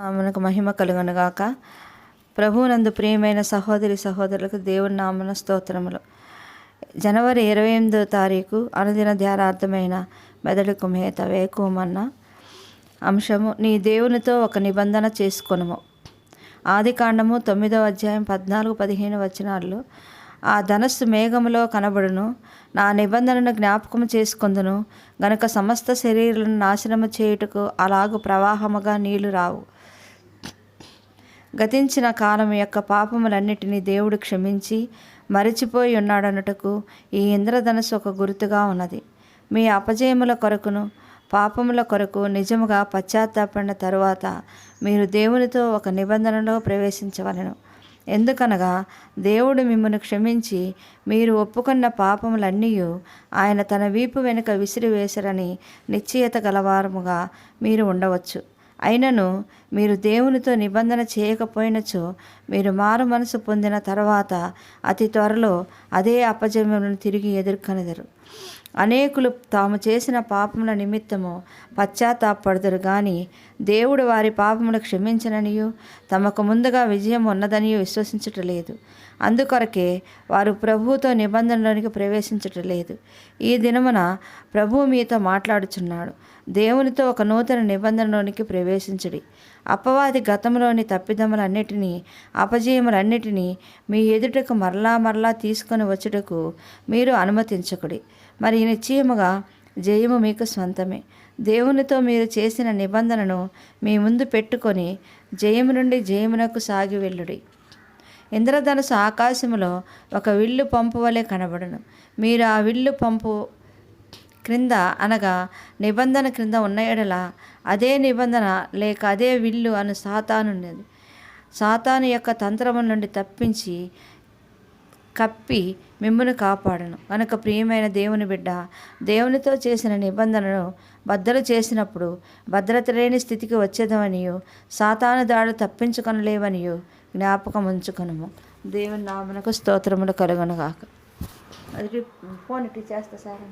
మనకు మహిమ కలుగునుగాక ప్రభువునందు ప్రియమైన సహోదరి సహోదరులకు దేవుని నామన స్తోత్రములు. జనవరి ఇరవై ఎనిమిదో తారీఖు అనుదిన ధ్యానార్థమైన మెదడుకు మేత వేకుమన్న అంశము నీ దేవునితో ఒక నిబంధన చేసుకొనుము. ఆది కాండము తొమ్మిదవ అధ్యాయం పద్నాలుగు పదిహేను వచనాల్లో ఆ ధనస్సు మేఘములో కనబడును నా నిబంధనను జ్ఞాపకం చేసుకుందును గనుక సమస్త శరీరాలను నాశనము చేయుటకు అలాగు ప్రవాహముగా నీళ్ళు రావు. గతించిన కాలం యొక్క పాపములన్నిటినీ దేవుడు క్షమించి మరిచిపోయి ఉన్నాడనుటకు ఈ ఇంద్రధనస్సు ఒక గుర్తుగా ఉన్నది. మీ అపజయముల కొరకును పాపముల కొరకు నిజముగా పశ్చాత్తాపడిన తరువాత మీరు దేవునితో ఒక నిబంధనలో ప్రవేశించవలను. ఎందుకనగా దేవుడు మిమ్మల్ని క్షమించి మీరు ఒప్పుకున్న పాపములన్నీ ఆయన తన వీపు వెనుక విసిరివేశారని నిశ్చయత గలవారముగా మీరు ఉండవచ్చు. అయినను మీరు దేవునితో నిబంధన చేయకపోయినచో మీరు మారు మనసు పొందిన తర్వాత అతి త్వరలో అదే అపజయములను తిరిగి ఎదుర్కొనెదరు. అనేకులు తాము చేసిన పాపముల నిమిత్తము పశ్చాత్తాపడదురు కానీ దేవుడు వారి పాపములు క్షమించననియు తమకు ముందుగా విజయం ఉన్నదనియు విశ్వసించటలేదు. అందుకొరకే వారు ప్రభువుతో నిబంధనలోనికి ప్రవేశించటలేదు. ఈ దినమున ప్రభువు మీతో మాట్లాడుచున్నాడు. దేవునితో ఒక నూతన నిబంధనలోనికి ప్రవేశించుడి. అపవాది గతంలోని తప్పిదములన్నిటినీ అపజయములన్నిటినీ మీ ఎదుటకు మరలా మరలా తీసుకొని వచ్చుటకు మీరు అనుమతించకుడి. మరి నిశ్చయముగా జయము మీకు స్వంతమే. దేవునితో మీరు చేసిన నిబంధనను మీ ముందు పెట్టుకొని జయము నుండి జయమునకు సాగి వెళ్ళుడి. ఇంద్రధనుసు ఆకాశములో ఒక విల్లు పంపు వలె కనబడును. మీరు ఆ విల్లు పంపు క్రింద అనగా నిబంధన క్రింద ఉన్న ఎడల అదే నిబంధన లేక అదే విల్లు అను సాతానున్నది. సాతాను యొక్క తంత్రముల నుండి తప్పించి కప్పి మిమ్మును కాపాడను. కనుక ప్రియమైన దేవుని బిడ్డ దేవునితో చేసిన నిబంధనను బద్దలు చేసినప్పుడు భద్రత లేని స్థితికి వచ్చేదమనియు సాతాను దాడు తప్పించుకొనలేవనియు జ్ఞాపకం ఉంచుకునము దేవుని నామనకు స్తోత్రములు కలుగనగాక. అది ఫోన్ ఇటు చేస్తా సార్.